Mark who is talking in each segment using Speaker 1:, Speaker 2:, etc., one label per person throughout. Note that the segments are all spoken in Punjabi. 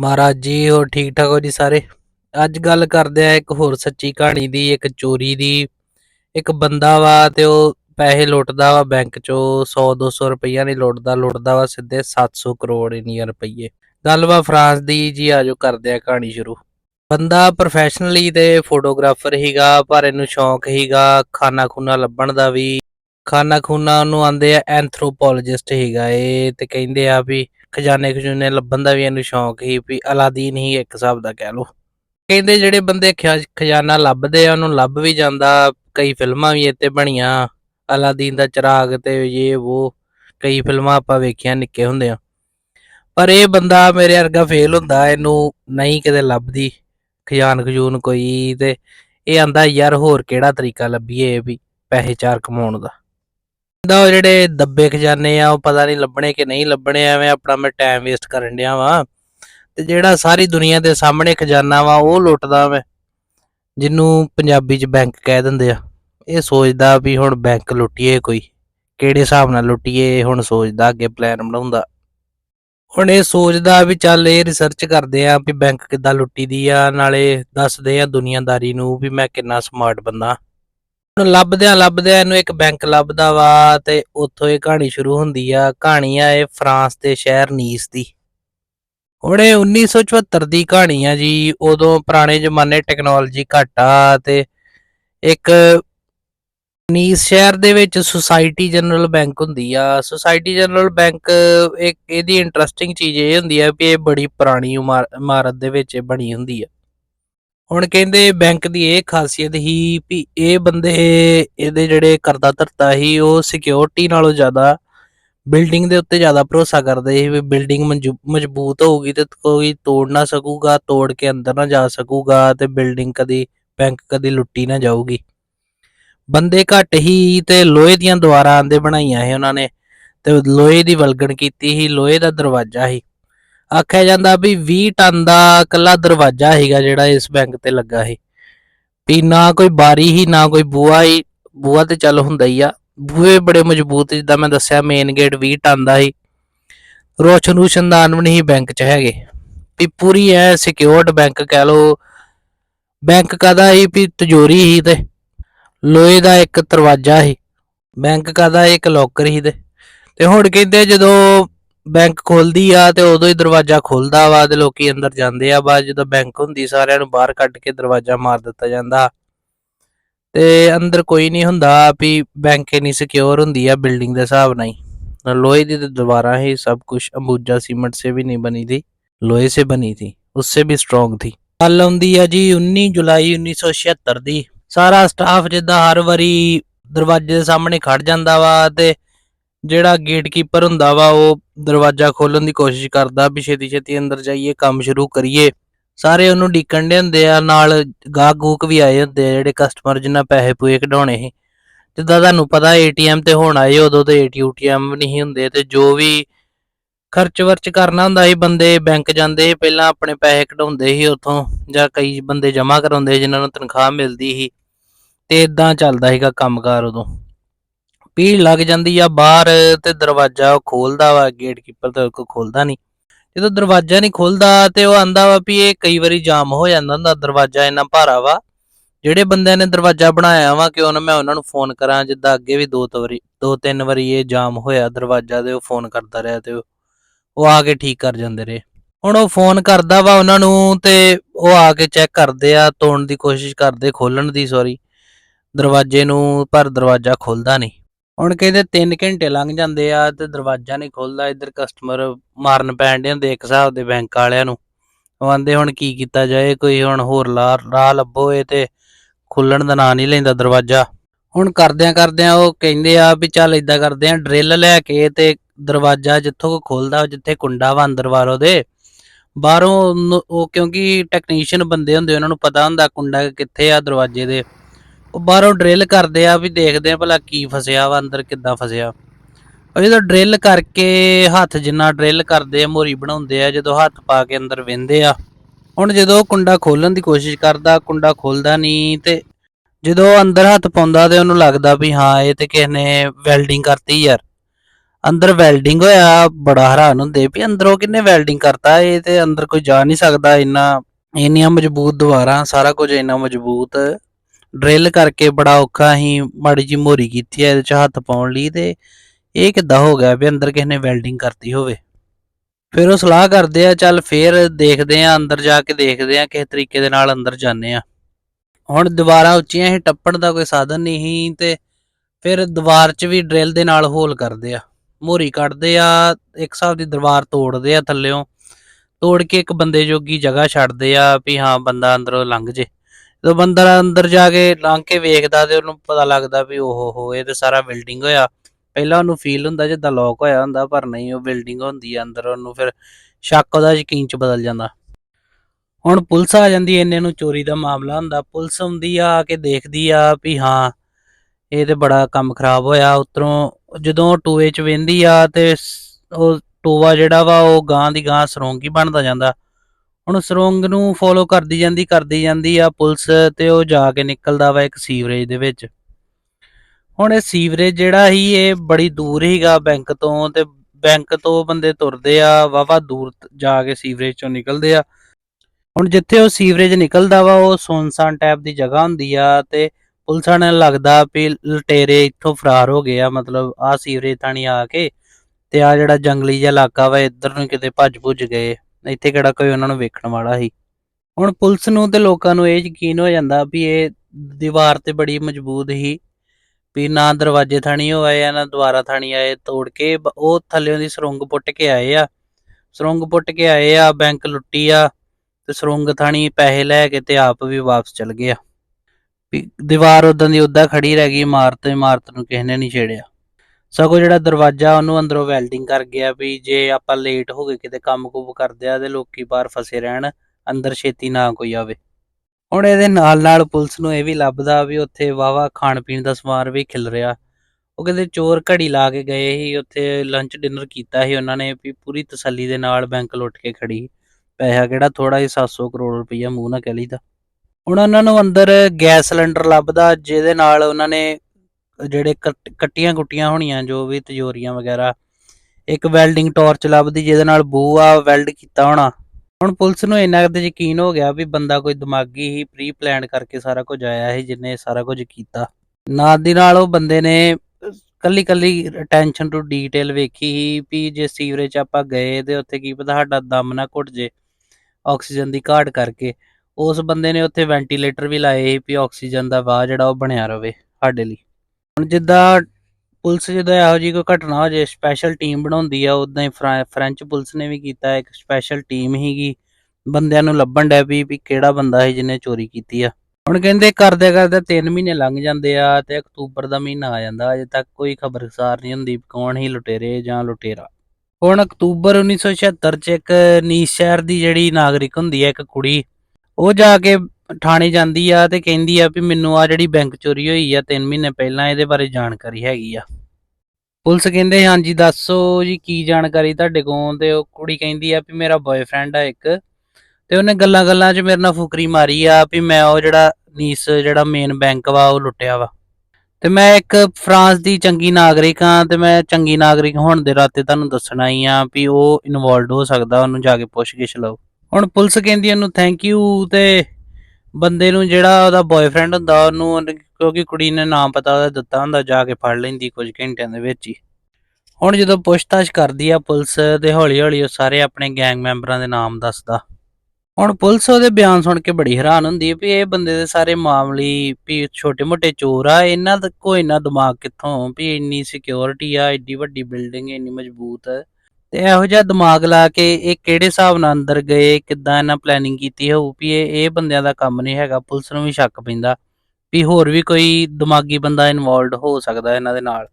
Speaker 1: ਮਹਾਰਾਜ ਜੀ, ਹੋਰ ਠੀਕ ਠਾਕ ਹੋ ਜੀ ਸਾਰੇ? ਅੱਜ ਗੱਲ ਕਰਦੇ ਆ ਇੱਕ ਹੋਰ ਸੱਚੀ ਕਹਾਣੀ ਦੀ, ਇੱਕ ਚੋਰੀ ਦੀ। ਇੱਕ ਬੰਦਾ ਵਾ ਤੇ ਉਹ ਪੈਸੇ ਲੁੱਟਦਾ ਵਾ ਬੈਂਕ ਚੋਂ 100 200 ਰੁਪਈਆ ਨਹੀਂ ਲੁੱਟਦਾ ਲੁੱਟਦਾ ਵਾ ਸਿੱਧੇ 700 ਕਰੋੜ ਇੰਡੀਅਨ ਰੁਪਈਏ। ਗੱਲ ਵਾ ਫਰਾਂਸ ਦੀ, ਜੀ ਆਜੋ ਕਰਦੇ ਆ ਕਹਾਣੀ ਸ਼ੁਰੂ। ਬੰਦਾ ਪ੍ਰੋਫੈਸ਼ਨਲੀ ਤੇ ਫੋਟੋਗ੍ਰਾਫਰ ਹੀਗਾ, ਪਰ ਇਹਨੂੰ ਸ਼ੌਂਕ ਹੀਗਾ ਖਾਣਾ ਖੂਨਾ ਲੱਭਣ ਦਾ ਵੀ। ਖਾਣਾ ਖੂਨਾ ਨੂੰ ਆਂਦੇ ਆ ਐਂਥਰੋਪੋਲੋਜਿਸਟ ਹੀਗਾ ਇਹ, ਤੇ ਕਹਿੰਦੇ ਆ ਵੀ ਖਜ਼ਾਨੇ ਖਜ਼ੂਨੇ ਲੱਭਣ ਦਾ ਵੀ ਇਹਨੂੰ ਸ਼ੌਂਕ ਹੀ ਵੀ ਅਲਾਦੀਨ ਹੀ ਇੱਕ ਹਿਸਾਬ ਦਾ ਕਹਿ ਲੋ ਕਹਿੰਦੇ ਜਿਹੜੇ ਬੰਦੇ ਖਜ਼ਾਨਾ ਲੱਭਦੇ ਆ, ਉਹਨੂੰ ਲੱਭ ਵੀ ਜਾਂਦਾ। ਕਈ ਫਿਲਮਾਂ ਵੀ ਇੱਥੇ ਬਣੀਆਂ। ਅਲਾਦੀਨ ਦਾ ਚਿਰਾਗ ਤੇ ਇਹ ਉਹ ਕਈ ਫਿਲਮਾਂ ਆਪਾਂ ਵੇਖੀਆਂ ਨਿੱਕੇ ਹੁੰਦੇ ਆ। ਪਰ ਇਹ ਬੰਦਾ ਮੇਰੇ ਵਰਗਾ ਫੇਲ ਹੁੰਦਾ, ਇਹਨੂੰ ਨਹੀਂ ਕਿਤੇ ਲੱਭਦੀ। ਖਜ਼ਾਨ ਖਜੂਨ ਕੋਈ ਤੇ ਇਹ ਆਂਦਾ, ਯਾਰ ਹੋਰ ਕਿਹੜਾ ਤਰੀਕਾ ਲੱਭੀਏ ਵੀ ਪੈਸੇ ਚਾਰ ਕਮਾਉਣ ਦਾ? ਦਾ ਉਹ ਜਿਹੜੇ ਦੱਬੇ ਖਜ਼ਾਨੇ ਆ, ਉਹ ਪਤਾ ਨਹੀਂ ਲੱਭਣੇ ਕਿ ਨਹੀਂ ਲੱਭਣੇ, ਐਵੇਂ ਆਪਣਾ ਮੈਂ ਟਾਈਮ ਵੇਸਟ ਕਰਨ ਡਿਆ ਵਾਂ। ਤੇ ਜਿਹੜਾ ਸਾਰੀ ਦੁਨੀਆ ਦੇ ਸਾਹਮਣੇ ਖਜ਼ਾਨਾ ਵਾ, ਉਹ ਲੁੱਟਦਾ ਮੈਂ, ਜਿਹਨੂੰ ਪੰਜਾਬੀ 'ਚ ਬੈਂਕ ਕਹਿ ਦਿੰਦੇ ਆ। ਇਹ ਸੋਚਦਾ ਵੀ ਹੁਣ ਬੈਂਕ ਲੁੱਟੀਏ ਕੋਈ, ਕਿਹੜੇ ਹਿਸਾਬ ਨਾਲ ਲੁੱਟੀਏ ਹੁਣ ਸੋਚਦਾ ਅੱਗੇ ਪਲਾਨ ਬਣਾਉਂਦਾ। ਹੁਣ ਇਹ ਸੋਚਦਾ ਵੀ ਚੱਲ ਇਹ ਰਿਸਰਚ ਕਰਦੇ ਆ ਵੀ ਬੈਂਕ ਕਿੱਦਾਂ ਲੁੱਟੀ ਦੀ ਆ, ਨਾਲੇ ਦੱਸਦੇ ਆ ਦੁਨੀਆਦਾਰੀ ਨੂੰ ਵੀ ਮੈਂ ਕਿੰਨਾ ਸਮਾਰਟ ਬੰਦਾ। ਹੁਣ ਲੱਭਦਿਆਂ ਲੱਭਦਿਆਂ ਇਹਨੂੰ ਇੱਕ ਬੈਂਕ ਲੱਭਦਾ ਵਾ ਤੇ ਉੱਥੋਂ ਇਹ ਕਹਾਣੀ ਸ਼ੁਰੂ ਹੁੰਦੀ ਆ। ਕਹਾਣੀ ਆ ਇਹ ਫਰਾਂਸ ਦੇ ਸ਼ਹਿਰ ਨੀਸ ਦੀ। ਹੁਣ ਇਹ 1974 ਦੀ ਕਹਾਣੀ ਆ ਜੀ। ਉਦੋਂ ਪੁਰਾਣੇ ਜ਼ਮਾਨੇ ਟੈਕਨੋਲੋਜੀ ਘੱਟ ਆ ਤੇ ਇੱਕ ਨੀਸ ਸ਼ਹਿਰ ਦੇ ਵਿੱਚ ਸੁਸਾਇਟੀ ਜਨਰਲ ਬੈਂਕ ਹੁੰਦੀ ਆ। ਸੁਸਾਇਟੀ ਜਨਰਲ ਬੈਂਕ ਇੱਕ ਇਹਦੀ ਇੰਟਰਸਟਿੰਗ ਚੀਜ਼ ਇਹ ਹੁੰਦੀ ਆ ਵੀ ਇਹ ਬੜੀ ਪੁਰਾਣੀ ਇਮਾਰਤ ਦੇ ਵਿੱਚ ਬਣੀ ਹੁੰਦੀ ਆ। ਹੁਣ ਕਹਿੰਦੇ ਬੈਂਕ ਦੀ ਇਹ ਖਾਸੀਅਤ ਹੀ ਵੀ ਇਹ ਬੰਦੇ ਇਹਦੇ ਜਿਹੜੇ ਕਰਦਾ ਧਰਤਾ ਸੀ, ਉਹ ਸਿਕਿਉਰਿਟੀ ਨਾਲੋਂ ਜ਼ਿਆਦਾ ਬਿਲਡਿੰਗ ਦੇ ਉੱਤੇ ਜ਼ਿਆਦਾ ਭਰੋਸਾ ਕਰਦੇ ਸੀ ਵੀ ਬਿਲਡਿੰਗ ਮਜ਼ਬੂਤ ਹੋਊਗੀ ਤੇ ਕੋਈ ਤੋੜ ਨਾ ਸਕੂਗਾ, ਤੋੜ ਕੇ ਅੰਦਰ ਨਾ ਜਾ ਸਕੂਗਾ ਤੇ ਬਿਲਡਿੰਗ ਕਦੀ ਬੈਂਕ ਕਦੀ ਲੁੱਟੀ ਨਾ ਜਾਊਗੀ। ਬੰਦੇ ਘੱਟ ਹੀ ਤੇ ਲੋਹੇ ਦੀਆਂ ਦੀਵਾਰਾਂ ਆਂਦੇ ਬਣਾਈਆਂ ਸੀ ਉਹਨਾਂ ਨੇ ਤੇ ਲੋਹੇ ਦੀ ਵਲਗਣ ਕੀਤੀ ਸੀ, ਲੋਹੇ ਦਾ ਦਰਵਾਜ਼ਾ ਸੀ। ਆਖਿਆ ਜਾਂਦਾ ਵੀ 20 ਟਨ ਦਾ ਕੱਲਾ ਦਰਵਾਜ਼ਾ ਹੈਗਾ ਜਿਹੜਾ ਇਸ ਬੈਂਕ ਤੇ ਲੱਗਾ ਸੀ। ਵੀ ਨਾ ਕੋਈ ਬਾਰੀ ਹੀ ਨਾ ਕੋਈ ਬੂਆ ਹੀ ਬੂਆ ਤੇ ਚੱਲ ਹੁੰਦਾ ਹੀ ਆ। ਬੂਹੇ ਬੜੇ ਮਜ਼ਬੂਤ ਜਿੱਦਾਂ ਮੈਂ ਦੱਸਿਆ ਮੇਨ ਗੇਟ 20 ਟਨ ਦਾ ਸੀ। ਰੋਸ਼ਨ ਰੂਸ਼ਨਦਾਨ ਵੀ ਨਹੀਂ ਬੈਂਕ 'ਚ ਹੈਗੇ। ਵੀ ਪੂਰੀ ਐ ਸਿਕਿਉਰਡ ਬੈਂਕ ਕਹਿ ਲੋ ਬੈਂਕ ਕਦਾ ਹੀ ਵੀ ਤਜੋਰੀ ਹੀ ਤੇ। ਲੋਹੇ ਦਾ ਇੱਕ ਦਰਵਾਜ਼ਾ ਸੀ। ਬੈਂਕ ਕਦਾ ਇੱਕ ਲੋਕਰ ਹੀ ਤੇ। ਤੇ ਹੁਣ ਕਹਿੰਦੇ ਜਦੋਂ ਬੈਂਕ ਖੋਲਦੀ ਆ ਤੇ ਉਦੋਂ ਹੀ ਦਰਵਾਜ਼ਾ ਖੁੱਲਦਾ ਵਾ ਤੇ ਲੋਕੀ ਅੰਦਰ ਜਾਂਦੇ ਆ ਬਾਅਦ ਜਦੋਂ ਬੈਂਕ ਹੁੰਦੀ ਸਾਰਿਆਂ ਨੂੰ ਬਾਹਰ ਕੱਢ ਕੇ ਦਰਵਾਜ਼ਾ ਮਾਰ ਦਿੱਤਾ ਜਾਂਦਾ ਤੇ ਅੰਦਰ ਕੋਈ ਨਹੀਂ ਹੁੰਦਾ ਵੀ ਬੈਂਕ ਇਨੀ ਸਿਕਿਉਰ ਹੁੰਦੀ ਆ ਬਿਲਡਿੰਗ ਦੇ ਹਿਸਾਬ ਨਾਲ ਹੀ लोहे ਦੀ ਤੇ ਦੁਬਾਰਾ ही सब कुछ अंबुजा सीमेंट से भी नहीं बनी थी लोहे से बनी थी उससे भी स्ट्रॉन्ग थी ਗੱਲ ਆਉਂਦੀ ਆ ਜੀ 19 ਜੁਲਾਈ 1976 ਦੀ ਸਾਰਾ ਸਟਾਫ ਜਿੱਦਾਂ ਹਰ ਵਾਰੀ ਦਰਵਾਜ਼ੇ ਦੇ ਸਾਹਮਣੇ ਖੜ ਜਾਂਦਾ ਵਾ ਤੇ ਜਿਹੜਾ ਗੇਟਕੀਪਰ ਹੁੰਦਾ ਵਾ, ਉਹ ਦਰਵਾਜ਼ਾ ਖੋਲਣ ਦੀ ਕੋਸ਼ਿਸ਼ ਕਰਦਾ ਵੀ ਛੇਤੀ ਛੇਤੀ ਅੰਦਰ ਜਾਈਏ, ਕੰਮ ਸ਼ੁਰੂ ਕਰੀਏ। ਸਾਰੇ ਉਹਨੂੰ ਡੀਕਣ ਦੇ ਹੁੰਦੇ ਆ, ਨਾਲ ਗਾਹਕ ਵੀ ਆਏ ਹੁੰਦੇ ਆ, ਜਿਹੜੇ ਕਸਟਮਰ ਜਿਨ੍ਹਾਂ ਪੈਸੇ ਪੂਏ ਕਢਾਉਣੇ ਸੀ। ਜਿੱਦਾਂ ਤੁਹਾਨੂੰ ਪਤਾ ਏਟੀਐਮ ਤੇ ਹੁਣ ਆਏ, ਉਦੋਂ ਤੇ ਏਟੀਐਮ ਵੀ ਨਹੀਂ ਹੁੰਦੇ, ਤੇ ਜੋ ਵੀ ਖਰਚ ਵਰਚ ਕਰਨਾ ਹੁੰਦਾ ਸੀ, ਬੰਦੇ ਬੈਂਕ ਜਾਂਦੇ ਸੀ, ਪਹਿਲਾਂ ਆਪਣੇ ਪੈਸੇ ਕਢਾਉਂਦੇ ਸੀ ਉੱਥੋਂ, ਜਾਂ ਕਈ ਬੰਦੇ ਜਮ੍ਹਾਂ ਕਰਾਉਂਦੇ ਸੀ, ਜਿਨ੍ਹਾਂ ਨੂੰ ਤਨਖਾਹ ਮਿਲਦੀ ਸੀ, ਤੇ ਇਦਾਂ ਚੱਲਦਾ ਸੀਗਾ ਕੰਮਕਾਰ ਉਦੋਂ। ਭੀੜ ਲੱਗ ਜਾਂਦੀ ਆ ਬਾਹਰ ਤੇ ਦਰਵਾਜ਼ਾ ਉਹ ਖੋਲਦਾ ਵਾ ਗੇਟਕੀਪਰ ਤੇ ਕੋ ਖੋਲਦਾ ਨਹੀਂ ਜਦੋਂ ਦਰਵਾਜ਼ਾ ਨਹੀਂ ਖੋਲਦਾ ਤੇ ਉਹ ਆਂਦਾ ਵਾ ਵੀ ਇਹ ਕਈ ਵਾਰੀ ਜਾਮ ਹੋ ਜਾਂਦਾ ਹੁੰਦਾ, ਦਰਵਾਜ਼ਾ ਇੰਨਾ ਭਾਰਾ ਵਾ। ਜਿਹੜੇ ਬੰਦਿਆਂ ਨੇ ਦਰਵਾਜ਼ਾ ਬਣਾਇਆ ਵਾ ਕਿ ਉਹਨਾਂ ਮੈਂ ਉਹਨਾਂ ਨੂੰ ਫੋਨ ਕਰਾਂ, ਜਿੱਦਾਂ ਅੱਗੇ ਵੀ ਦੋ ਤਿੰਨ ਵਾਰੀ ਦੋ ਤਿੰਨ ਵਾਰੀ ਇਹ ਜਾਮ ਹੋਇਆ ਦਰਵਾਜ਼ਾ ਤੇ ਉਹ ਫੋਨ ਕਰਦਾ ਰਿਹਾ ਤੇ ਉਹ ਉਹ ਆ ਕੇ ਠੀਕ ਕਰ ਜਾਂਦੇ ਰਹੇ। ਹੁਣ ਉਹ ਫੋਨ ਕਰਦਾ ਵਾ ਉਹਨਾਂ ਨੂੰ ਤੇ ਉਹ ਆ ਕੇ ਚੈੱਕ ਕਰਦੇ ਆ, ਤੋੜਨ ਦੀ ਕੋਸ਼ਿਸ਼ ਕਰਦੇ, ਖੋਲਣ ਦੀ ਸੌਰੀ ਦਰਵਾਜ਼ੇ ਨੂੰ, ਪਰ ਦਰਵਾਜ਼ਾ ਖੁੱਲਦਾ ਨਹੀਂ ਹੁਣ ਕਹਿੰਦੇ 3 ਘੰਟੇ ਲੰਘ ਜਾਂਦੇ ਆ ਤੇ ਦਰਵਾਜ਼ਾ ਨਹੀਂ ਖੁੱਲਦਾ, ਇੱਧਰ ਕਸਟਮਰ ਮਾਰਨ ਪੈਣ ਦੇ ਹੁੰਦੇ ਇੱਕ ਹਿਸਾਬ ਦੇ ਬੈਂਕ ਵਾਲਿਆਂ ਨੂੰ। ਉਹ ਆਂਦੇ ਹੁਣ ਕੀ ਕੀਤਾ ਜਾਏ, ਕੋਈ ਹੁਣ ਹੋਰ ਰਾਹ ਲੱਭੋ ਇਹ ਤੇ ਖੁੱਲਣ ਦਾ ਨਾਂ ਨਹੀਂ ਲੈਂਦਾ ਦਰਵਾਜ਼ਾ। ਹੁਣ ਕਰਦਿਆਂ ਕਰਦਿਆਂ ਉਹ ਕਹਿੰਦੇ ਆ ਵੀ ਚੱਲ ਇਦਾਂ ਕਰਦੇ ਆ, ਡਰਿੱਲ ਲੈ ਕੇ ਤੇ ਦਰਵਾਜ਼ਾ ਜਿੱਥੋਂ ਕੋ ਖੋਲਦਾ ਜਿੱਥੇ ਕੁੰਡਾ ਵਾ ਅੰਦਰ ਬਾਹਰੋਂ ਦੇ ਬਾਹਰੋਂ ਉਹ ਕਿਉਂਕਿ ਟੈਕਨੀਸ਼ੀਅਨ ਬੰਦੇ ਹੁੰਦੇ, ਉਹਨਾਂ ਨੂੰ ਪਤਾ ਹੁੰਦਾ ਕੁੰਡਾ ਕਿੱਥੇ ਆ ਦਰਵਾਜ਼ੇ ਦੇ। ਉਹ ਬਾਹਰੋਂ ਡਰਿਲ ਕਰਦੇ ਆ ਵੀ ਦੇਖਦੇ ਆ ਭਲਾ ਕੀ ਫਸਿਆ ਵਾ, ਅੰਦਰ ਕਿੱਦਾਂ ਫਸਿਆ। ਉਹ ਜਦੋਂ ਡਰਿੱਲ ਕਰਕੇ ਹੱਥ ਜਿੰਨਾ ਡਰਿੱਲ ਕਰਦੇ ਆ, ਮੋਰੀ ਬਣਾਉਂਦੇ ਆ, ਜਦੋਂ ਹੱਥ ਪਾ ਕੇ ਅੰਦਰ ਵਿੰਦੇ ਆ, ਹੁਣ ਜਦੋਂ ਕੁੰਡਾ ਖੋਲਣ ਦੀ ਕੋਸ਼ਿਸ਼ ਕਰਦਾ, ਕੁੰਡਾ ਖੋਲਦਾ ਨਹੀਂ ਤੇ ਜਦੋਂ ਅੰਦਰ ਹੱਥ ਪਾਉਂਦਾ ਤੇ ਉਹਨੂੰ ਲੱਗਦਾ ਵੀ ਹਾਂ, ਇਹ ਤੇ ਕਿਸ ਨੇ ਵੈਲਡਿੰਗ ਕਰਤੀ ਯਾਰ। ਅੰਦਰ ਵੈਲਡਿੰਗ ਹੋਇਆ, ਬੜਾ ਹੈਰਾਨ ਹੁੰਦੇ ਵੀ ਅੰਦਰੋਂ ਕਿੰਨੇ ਵੈਲਡਿੰਗ ਕਰਤਾ, ਇਹ ਤੇ ਅੰਦਰ ਕੋਈ ਜਾ ਨਹੀਂ ਸਕਦਾ, ਇੰਨਾ, ਇੰਨੀਆਂ ਮਜ਼ਬੂਤ ਦੀਵਾਰਾਂ, ਸਾਰਾ ਕੁਝ ਇੰਨਾ ਮਜ਼ਬੂਤ। ਡਰਿਲ ਕਰਕੇ ਬੜਾ ਔਖਾ ਹੀ ਮਾੜੀ ਜੀ ਮੋਰੀ ਕੀਤੀ ਹੈ ਇਹਦੇ ਚ ਹੱਥ ਪਾਉਣ ਲਈ ਤੇ ਇਹ ਕਿੱਦਾਂ ਹੋ ਗਿਆ ਵੀ ਅੰਦਰ ਕਿਸੇ ਨੇ ਵੈਲਡਿੰਗ ਕਰਤੀ ਹੋਵੇ। ਫਿਰ ਉਹ ਸਲਾਹ ਕਰਦੇ ਆ, ਚੱਲ ਫੇਰ ਦੇਖਦੇ ਆ, ਅੰਦਰ ਜਾ ਕੇ ਦੇਖਦੇ ਆ, ਕਿਸ ਤਰੀਕੇ ਦੇ ਨਾਲ ਅੰਦਰ ਜਾਂਦੇ ਆ। ਹੁਣ ਦੀਵਾਰਾਂ ਉੱਚੀਆਂ ਹੀ ਟੱਪਣ ਦਾ ਕੋਈ ਸਾਧਨ ਨਹੀਂ ਸੀ ਤੇ ਫਿਰ ਦੀਵਾਰ 'ਚ ਵੀ ਡਰਿਲ ਦੇ ਨਾਲ ਹੋਲ ਕਰਦੇ ਆ। ਮੋਰੀ ਕੱਢਦੇ ਆ, ਇੱਕ ਹਿਸਾਬ ਦੀ ਦੀਵਾਰ ਤੋੜਦੇ ਆ ਥੱਲਿਓਂ। ਤੋੜ ਕੇ ਇੱਕ ਬੰਦੇ ਜੋਗੀ ਜਗ੍ਹਾ ਛੱਡਦੇ ਆ ਵੀ ਹਾਂ, ਬੰਦਾ ਅੰਦਰੋਂ ਲੰਘ ਜੇ। ਜਦੋਂ ਬੰਦਾ ਅੰਦਰ ਜਾ ਕੇ ਲੰਘ ਕੇ ਵੇਖਦਾ ਤੇ ਉਹਨੂੰ ਪਤਾ ਲੱਗਦਾ ਵੀ ਓਹੋ ਹੋ, ਇਹ ਤੇ ਸਾਰਾ ਬਿਲਡਿੰਗ ਹੋਇਆ। ਪਹਿਲਾਂ ਉਹਨੂੰ ਫੀਲ ਹੁੰਦਾ ਜਿੱਦਾਂ ਲੋਕ ਹੋਇਆ ਹੁੰਦਾ, ਪਰ ਨਹੀਂ, ਉਹ ਬਿਲਡਿੰਗ ਹੁੰਦੀ ਆ ਅੰਦਰ, ਉਹਨੂੰ ਫਿਰ ਸ਼ੱਕ ਉਹਦਾ ਯਕੀਨ ਚ ਬਦਲ ਜਾਂਦਾ। ਹੁਣ ਪੁਲਿਸ ਆ ਜਾਂਦੀ, ਇੰਨੇ ਨੂੰ ਚੋਰੀ ਦਾ ਮਾਮਲਾ ਹੁੰਦਾ। ਪੁਲਿਸ ਹੁੰਦੀ ਆ ਆ ਕੇ ਦੇਖਦੀ ਆ ਵੀ ਹਾਂ, ਇਹ ਤੇ ਬੜਾ ਕੰਮ ਖਰਾਬ ਹੋਇਆ। ਉਤਰੋਂ ਜਦੋਂ ਟੂਏ ਚ ਵੇਂਦੀ ਆ ਤੇ ਉਹ ਟੋਆ ਜਿਹੜਾ ਵਾ, ਉਹ ਗਾਂ ਦੀ ਗਾਂ ਸਰੋਂਗੀ ਬਣਦਾ ਜਾਂਦਾ। ਹੁਣ ਸੁਰੰਗ ਨੂੰ ਫੋਲੋ ਕਰਦੀ ਜਾਂਦੀ ਕਰਦੀ ਜਾਂਦੀ ਆ ਪੁਲਿਸ ਤੇ ਉਹ ਜਾ ਕੇ ਨਿਕਲਦਾ ਵਾ ਇੱਕ ਸੀਵਰੇਜ ਦੇ ਵਿੱਚ। ਹੁਣ ਇਹ ਸੀਵਰੇਜ ਜਿਹੜਾ ਹੀ ਇਹ ਬੜੀ ਦੂਰ ਹੀਗਾ ਬੈਂਕ ਤੋਂ ਤੇ ਬੈਂਕ ਤੋਂ ਬੰਦੇ ਤੁਰਦੇ ਆ ਵਾਵਾ ਦੂਰ ਜਾ ਕੇ ਸੀਵਰੇਜ ਚੋਂ ਨਿਕਲਦੇ ਆ। ਹੁਣ ਜਿੱਥੇ ਉਹ ਸੀਵਰੇਜ ਨਿਕਲਦਾ ਵਾ, ਉਹ ਸੁਨਸਾਨ ਟਾਈਪ ਦੀ ਜਗ੍ਹਾ ਹੁੰਦੀ ਆ ਤੇ ਪੁਲਿਸਾਂ ਨੂੰ ਲੱਗਦਾ ਵੀ ਲਟੇਰੇ ਇੱਥੋਂ ਫਰਾਰ ਹੋ ਗਏ ਆ, ਮਤਲਬ ਆ ਸੀਵਰੇਜ ਥਾਣੀ ਆ ਕੇ ਤੇ ਆ ਜਿਹੜਾ ਜੰਗਲੀ ਜਿਹਾ ਇਲਾਕਾ ਵਾ, ਇੱਧਰ ਨੂੰ ਕਿਤੇ ਭੱਜ ਭੁੱਜ ਗਏ। ਇੱਥੇ ਕਿਹੜਾ ਕੋਈ ਉਹਨਾਂ ਨੂੰ ਵੇਖਣ ਵਾਲਾ ਸੀ। ਹੁਣ ਪੁਲਿਸ ਨੂੰ ਤੇ ਲੋਕਾਂ ਨੂੰ ਇਹ ਯਕੀਨ ਹੋ ਜਾਂਦਾ ਵੀ ਇਹ ਦੀਵਾਰ ਤੇ ਬੜੀ ਮਜ਼ਬੂਤ ਸੀ ਵੀ ਨਾ ਦਰਵਾਜ਼ੇ ਥਾਣੀ ਹੋਏ ਆ, ਨਾ ਦੁਆਰਾ ਥਾਣੀ ਆਏ ਤੋੜ ਕੇ ਉਹ ਥੱਲਿਓਂ ਦੀ ਸੁਰੰਗ ਪੁੱਟ ਕੇ ਆਏ ਆ। ਸੁਰੰਗ ਪੁੱਟ ਕੇ ਆਏ ਆ, ਬੈਂਕ ਲੁੱਟੀ ਆ ਤੇ ਸੁਰੰਗ ਥਾਣੀ ਪੈਸੇ ਲੈ ਕੇ ਤੇ ਆਪ ਵੀ ਵਾਪਸ ਚਲ ਗਏ ਆ ਵੀ ਦੀਵਾਰ ਉਦਾਂ ਦੀ ਉਦਾਂ ਖੜੀ ਰਹਿ ਗਈ ਇਮਾਰਤ ਇਮਾਰਤ ਨੂੰ ਕਿਸੇ ਨੇ ਨਹੀਂ ਛੇੜਿਆ। ਸਗੋਂ ਜਿਹੜਾ ਦਰਵਾਜ਼ਾ ਉਹਨੂੰ ਅੰਦਰੋਂ ਵੈਲਡਿੰਗ ਕਰ ਗਿਆ ਵੀ ਜੇ ਆਪਾਂ ਲੇਟ ਹੋ ਗਏ, ਕਿਤੇ ਕੰਮ ਕੁਮ ਕਰਦੇ ਆ ਤੇ ਲੋਕੀ ਬਾਹਰ ਫਸੇ ਰਹਿਣ, ਅੰਦਰ ਛੇਤੀ ਨਾ ਕੋਈ ਆਵੇ। ਹੁਣ ਇਹਦੇ ਨਾਲ ਨਾਲ ਪੁਲਿਸ ਨੂੰ ਇਹ ਵੀ ਲੱਭਦਾ ਵੀ ਉੱਥੇ ਵਾਵਾ ਖਾਣ ਪੀਣ ਦਾ ਸਮਾਨ ਵੀ ਖਿਲ ਰਿਹਾ। ਉਹ ਕਹਿੰਦੇ ਚੋਰ ਘੜੀ ਲਾ ਕੇ ਗਏ ਸੀ, ਉੱਥੇ ਲੰਚ ਡਿਨਰ ਕੀਤਾ ਸੀ ਉਹਨਾਂ ਨੇ ਵੀ ਪੂਰੀ ਤਸੱਲੀ ਦੇ ਨਾਲ ਬੈਂਕ ਲੁੱਟ ਕੇ ਖੜੀ ਪੈਸਾ ਕਿਹੜਾ ਥੋੜਾ ਹੀ 700 ਕਰੋੜ ਰੁਪਈਆ ਮੂੰਹ ਨਾ ਕਹਿ ਲਈਦਾ। ਹੁਣ ਉਹਨਾਂ ਨੂੰ ਅੰਦਰ ਗੈਸ ਸਿਲੰਡਰ ਲੱਭਦਾ, ਜਿਹਦੇ ਨਾਲ ਉਹਨਾਂ ਨੇ ਜਿਹੜੇ ਕੱਟੀਆਂ ਕੁੱਟੀਆਂ ਹੋਣੀਆਂ, ਜੋ ਵੀ ਤਜੋਰੀਆਂ ਵਗੈਰਾ, ਇੱਕ ਵੈਲਡਿੰਗ ਟਾਰਚ ਲੱਭਦੀ, ਜਿਹਦੇ ਨਾਲ ਬੂਆ ਵੈਲਡ ਕੀਤਾ ਹੋਣਾ। ਹੁਣ ਪੁਲਿਸ ਨੂੰ ਇੰਨਾ ਕੁ ਯਕੀਨ ਹੋ ਗਿਆ ਵੀ ਬੰਦਾ ਕੋਈ ਦਿਮਾਗੀ ਹੀ ਪ੍ਰੀ ਪਲਾਨ ਕਰਕੇ ਸਾਰਾ ਕੁਝ ਆਇਆ ਸੀ ਜਿਨੇ ਸਾਰਾ ਕੁਝ ਕੀਤਾ। ਨਾਲ ਦੀ ਨਾਲ ਉਹ ਬੰਦੇ ਨੇ ਕੱਲੀ ਕੱਲੀ ਅਟੈਂਸ਼ਨ ਟੂ ਡੀਟੇਲ ਵੇਖੀ ਸੀ ਵੀ ਜੇ ਸੀਵਰੇਜ ਆਪਾਂ ਗਏ ਤੇ ਉੱਥੇ ਕੀ ਪਤਾ ਸਾਡਾ ਦਮ ਨਾ ਘੁੱਟ ਜੇ ਆਕਸੀਜਨ ਦੀ ਘਾਟ ਕਰਕੇ। ਉਸ ਬੰਦੇ ਨੇ ਉੱਥੇ ਵੈਂਟੀਲੇਟਰ ਵੀ ਲਾਏ ਸੀ ਵੀ ਆਕਸੀਜਨ ਦਾ ਵਾਹ ਜਿਹੜਾ ਉਹ ਬਣਿਆ ਰਵੇ ਸਾਡੇ ਲਈ। ਹੁਣ ਜਿੱਦਾਂ ਪੁਲਿਸ ਜਦੋਂ ਇਹੋ ਜਿਹੀ ਕੋਈ ਘਟਨਾ ਹੋ ਜੇ ਸਪੈਸ਼ਲ ਟੀਮ ਬਣਾਉਂਦੀ ਆ ਉਦਾਂ ਹੀ ਫਰਾ- ਫ੍ਰੈਂਚ ਪੁਲਿਸ ਨੇ ਵੀ ਕੀਤਾ, ਇੱਕ ਸਪੈਸ਼ਲ ਟੀਮ ਹੀਗੀ ਬੰਦਿਆਂ ਨੂੰ ਲੱਭਣ ਡੈ ਵੀ ਵੀ ਕਿਹੜਾ ਬੰਦਾ ਹੈ ਜਿਹਨੇ ਚੋਰੀ ਕੀਤੀ ਆ। ਹੁਣ ਕਹਿੰਦੇ ਕਰਦੇ ਕਰਦੇ 3 ਮਹੀਨੇ ਲੰਘ ਜਾਂਦੇ ਆ ਤੇ ਅਕਤੂਬਰ ਦਾ ਮਹੀਨਾ ਆ ਜਾਂਦਾ, ਅਜੇ ਤੱਕ ਕੋਈ ਖਬਰਸਾਰ ਨਹੀਂ ਹੁੰਦੀ ਵੀ ਕੌਣ ਹੀ ਲੁਟੇਰੇ ਜਾਂ ਲੁਟੇਰਾ। ਹੁਣ ਅਕਤੂਬਰ 1976 ਚ ਇੱਕ ਨੀਸ ਸ਼ਹਿਰ ਦੀ ਜਿਹੜੀ ਨਾਗਰਿਕ ਹੁੰਦੀ ਹੈ ਇੱਕ ਕੁੜੀ, ਉਹ ਜਾ ਕੇ ਥਾਣੇ ਜਾਂਦੀ ਆ ਤੇ ਕਹਿੰਦੀ ਆ ਵੀ ਮੈਨੂੰ ਆ ਜਿਹੜੀ ਬੈਂਕ ਚੋਰੀ ਹੋਈ ਆ 3 ਮਹੀਨੇ ਪਹਿਲਾਂ ਇਹਦੇ ਬਾਰੇ ਜਾਣਕਾਰੀ ਹੈਗੀ ਆ। ਪੁਲਿਸ ਕਹਿੰਦੇ, ਹਾਂਜੀ, ਦੱਸੋ ਜੀ ਕੀ ਜਾਣਕਾਰੀ ਤੁਹਾਡੇ ਕੋਲ? ਤੇ ਉਹ ਕੁੜੀ ਕਹਿੰਦੀ ਆ ਵੀ ਮੇਰਾ ਬॉयਫ੍ਰੈਂਡ ਆ ਇੱਕ ਤੇ ਉਹਨੇ ਗੱਲਾਂ ਗੱਲਾਂ 'ਚ ਮੇਰੇ ਨਾਲ ਫੁਕਰੀ ਮਾਰੀ ਆ ਵੀ ਮੈਂ ਉਹ ਜਿਹੜਾ ਨੀਸ ਜਿਹੜਾ ਮੇਨ ਬੈਂਕ ਵਾ ਉਹ ਲੁੱਟਿਆ ਵਾ। ਤੇ ਮੈਂ ਇੱਕ ਫਰਾਂਸ ਦੀ ਚੰਗੀ ਨਾਗਰਿਕ ਆ ਤੇ ਮੈਂ ਚੰਗੀ ਨਾਗਰਿਕ ਹੋਣ ਦੇ ਰਾਤੇ ਤੁਹਾਨੂੰ ਦੱਸਣਾ ਹੀ ਆ ਵੀ ਉਹ ਇਨਵੋਲਡ ਹੋ ਸਕਦਾ, ਉਹਨੂੰ ਜਾ ਕੇ ਪੁੱਛ ਗਿਛ ਲਓ। ਹੁਣ ਪੁਲਿਸ ਕਹਿੰਦੀ ਉਹਨੂੰ ਥੈਂਕ ਯੂ ਤੇ ਬੰਦੇ ਨੂੰ ਜਿਹੜਾ ਉਹਦਾ ਬॉयਫ੍ਰੈਂਡ ਹੁੰਦਾ, ਉਹਨੂੰ ਉਹਨੇ- ਕਿਉਂਕਿ ਕੁੜੀ ਨੇ ਨਾਮ ਪਤਾ ਉਹਦਾ ਦਿੱਤਾ ਹੁੰਦਾ, ਜਾ ਕੇ ਫੜ ਲੈਂਦੀ ਕੁਝ ਘੰਟਿਆਂ ਦੇ ਵਿੱਚ ਹੀ। ਹੁਣ ਜਦੋਂ ਪੁੱਛਤਾਛ ਕਰਦੀ ਆ ਪੁਲਿਸ ਤੇ ਹੌਲੀ ਹੌਲੀ ਉਹ ਸਾਰੇ ਆਪਣੇ ਗੈਂਗ ਮੈਂਬਰਾਂ ਦੇ ਨਾਮ ਦੱਸਦਾ। ਹੁਣ ਪੁਲਿਸ ਉਹਦੇ ਬਿਆਨ ਸੁਣ ਕੇ ਬੜੀ ਹੈਰਾਨ ਹੁੰਦੀ ਹੈ ਵੀ ਇਹ ਬੰਦੇ ਦੇ ਸਾਰੇ ਮਾਮਲੇ ਵੀ ਛੋਟੇ ਮੋਟੇ ਚੋਰ ਆ, ਇਹਨਾਂ ਦਾ ਕੋਈ ਇੰਨਾ ਦਿਮਾਗ ਕਿੱਥੋਂ ਵੀ ਇੰਨੀ ਸਿਕਿਉਰਿਟੀ ਆ ਏਡੀ ਵੱਡੀ ਬਿਲਡਿੰਗ ਇੰਨੀ ਮਜ਼ਬੂਤ ਤੇ ਇਹੋ ਜਿਹਾ ਦਿਮਾਗ ਲਾ ਕੇ ਇਹ ਕਿਹੜੇ ਹਿਸਾਬ ਨਾਲ ਅੰਦਰ ਗਏ, ਕਿੱਦਾਂ ਇਹਨਾਂ ਪਲੈਨਿੰਗ ਕੀਤੀ ਹੋਊ ਵੀ ਇਹ ਇਹ ਬੰਦਿਆਂ ਦਾ ਕੰਮ ਨਹੀਂ ਹੈਗਾ, ਪੁਲਿਸ ਨੂੰ ਵੀ ਸ਼ੱਕ ਪੈਂਦਾ ਵੀ ਹੋਰ ਵੀ ਕੋਈ ਦਿਮਾਗੀ ਬੰਦਾ ਇਨਵੋਲਡ ਹੋ ਸਕਦਾ ਇਹਨਾਂ ਦੇ ਨਾਲ।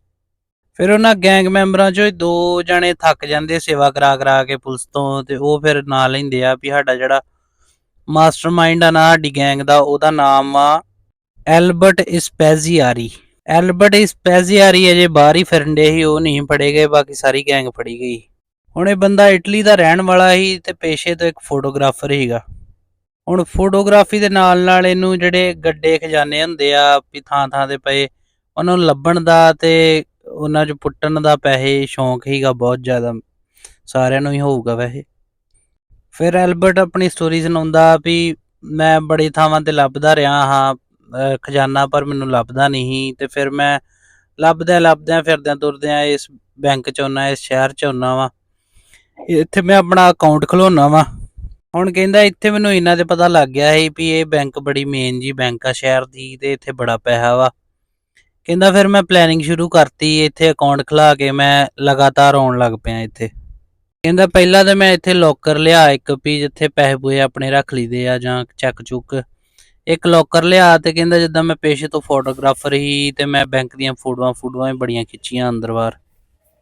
Speaker 1: ਫਿਰ ਉਹਨਾਂ ਗੈਂਗ ਮੈਂਬਰਾਂ ਚੋਂ ਦੋ ਜਣੇ ਥੱਕ ਜਾਂਦੇ, ਸੇਵਾ ਕਰਾ ਕਰਾ ਕੇ ਪੁਲਿਸ ਤੋਂ ਤੇ ਉਹ ਫਿਰ ਨਾਂ ਲੈਂਦੇ ਆ ਵੀ ਸਾਡਾ ਜਿਹੜਾ ਮਾਸਟਰਮਾਈਂਡ ਆ ਨਾ, ਸਾਡੀ ਗੈਂਗ ਦਾ, ਉਹਦਾ ਨਾਮ ਆ ਐਲਬਰਟ ਇਸਪੈਜ਼ੀਆਰੀ ਐਲਬਰਟ ਇਸਪੈਜ਼ੀਆਰੀ ਅਜੇ ਬਾਹਰ ਹੀ ਫਿਰਨਦੇ ਸੀ, ਉਹ ਨਹੀਂ ਫੜੇ ਗਏ, ਬਾਕੀ ਸਾਰੀ ਗੈਂਗ ਫੜੀ ਗਈ। ਹੁਣ ਇਹ ਬੰਦਾ ਇਟਲੀ ਦਾ ਰਹਿਣ ਵਾਲਾ ਹੀ ਤੇ ਪੇਸ਼ੇ ਤੋਂ ਇੱਕ ਫੋਟੋਗ੍ਰਾਫਰ ਸੀਗਾ। ਹੁਣ ਫੋਟੋਗ੍ਰਾਫੀ ਦੇ ਨਾਲ ਨਾਲ ਇਹਨੂੰ ਜਿਹੜੇ ਗੱਡੇ ਖਜ਼ਾਨੇ ਹੁੰਦੇ ਆ, ਵੀ ਥਾਂ ਥਾਂ ਤੇ ਪਏ, ਉਹਨਾਂ ਨੂੰ ਲੱਭਣ ਦਾ ਤੇ ਉਹਨਾਂ 'ਚ ਪੁੱਟਣ ਦਾ ਪੈਸੇ ਸ਼ੌਂਕ ਹੀਗਾ ਬਹੁਤ ਜ਼ਿਆਦਾ। ਸਾਰਿਆਂ ਨੂੰ ਹੀ ਹੋਊਗਾ ਵੈਸੇ। ਫਿਰ ਐਲਬਰਟ ਆਪਣੀ ਸਟੋਰੀ ਸੁਣਾਉਂਦਾ ਵੀ ਮੈਂ ਬੜੀ ਥਾਵਾਂ ਤੇ ਲੱਭਦਾ ਰਿਹਾ ਹਾਂ ਖਜ਼ਾਨਾ ਪਰ ਮੈਨੂੰ ਲੱਭਦਾ ਨਹੀਂ ਸੀ ਤੇ ਫਿਰ ਮੈਂ ਲੱਭਦਿਆਂ ਲੱਭਦਿਆਂ ਫਿਰਦਿਆਂ ਤੁਰਦਿਆਂ ਇਸ ਬੈਂਕ 'ਚ ਆਉਣਾ ਇਸ ਸ਼ਹਿਰ 'ਚ ਆਉਣਾ ਵਾ। ਇੱਥੇ ਮੈਂ ਆਪਣਾ ਅਕਾਊਂਟ ਖੁਲਾਉਣਾ ਵਾ। ਹੁਣ ਕਹਿੰਦਾ ਇੱਥੇ ਮੈਨੂੰ ਇਹਨਾਂ ਤੇ ਪਤਾ ਲੱਗ ਗਿਆ ਸੀ ਵੀ ਇਹ ਬੈਂਕ ਬੜੀ ਮੇਨ ਜੀ ਬੈਂਕ ਆ ਸ਼ਹਿਰ ਦੀ ਤੇ ਇੱਥੇ ਬੜਾ ਪੈਸਾ ਵਾ। ਕਹਿੰਦਾ ਫਿਰ ਮੈਂ ਪਲੈਨਿੰਗ ਸ਼ੁਰੂ ਕਰਤੀ, ਇੱਥੇ ਅਕਾਊਂਟ ਖੁਲਾ ਕੇ ਮੈਂ ਲਗਾਤਾਰ ਆਉਣ ਲੱਗ ਪਿਆ ਇੱਥੇ। ਕਹਿੰਦਾ ਪਹਿਲਾਂ ਤਾਂ ਮੈਂ ਇੱਥੇ ਲੋਕਰ ਲਿਆ ਇੱਕ ਵੀ ਜਿੱਥੇ ਪੈਸੇ ਪੂਏ ਆਪਣੇ ਰੱਖ ਲਈਦੇ ਆ ਜਾਂ ਚੈੱਕ ਚੁੱਕ। ਇੱਕ ਲੋਕਰ ਲਿਆ ਤੇ ਕਹਿੰਦਾ ਜਿੱਦਾਂ ਮੈਂ ਪੇਸ਼ੇ ਤੋਂ ਫੋਟੋਗ੍ਰਾਫਰ ਹੀ ਤੇ ਮੈਂ ਬੈਂਕ ਦੀਆਂ ਫੋਟੋਆਂ ਫੋਟੋਆਂ ਬੜੀਆਂ ਖਿੱਚੀਆਂ ਅੰਦਰ ਬਾਹਰ।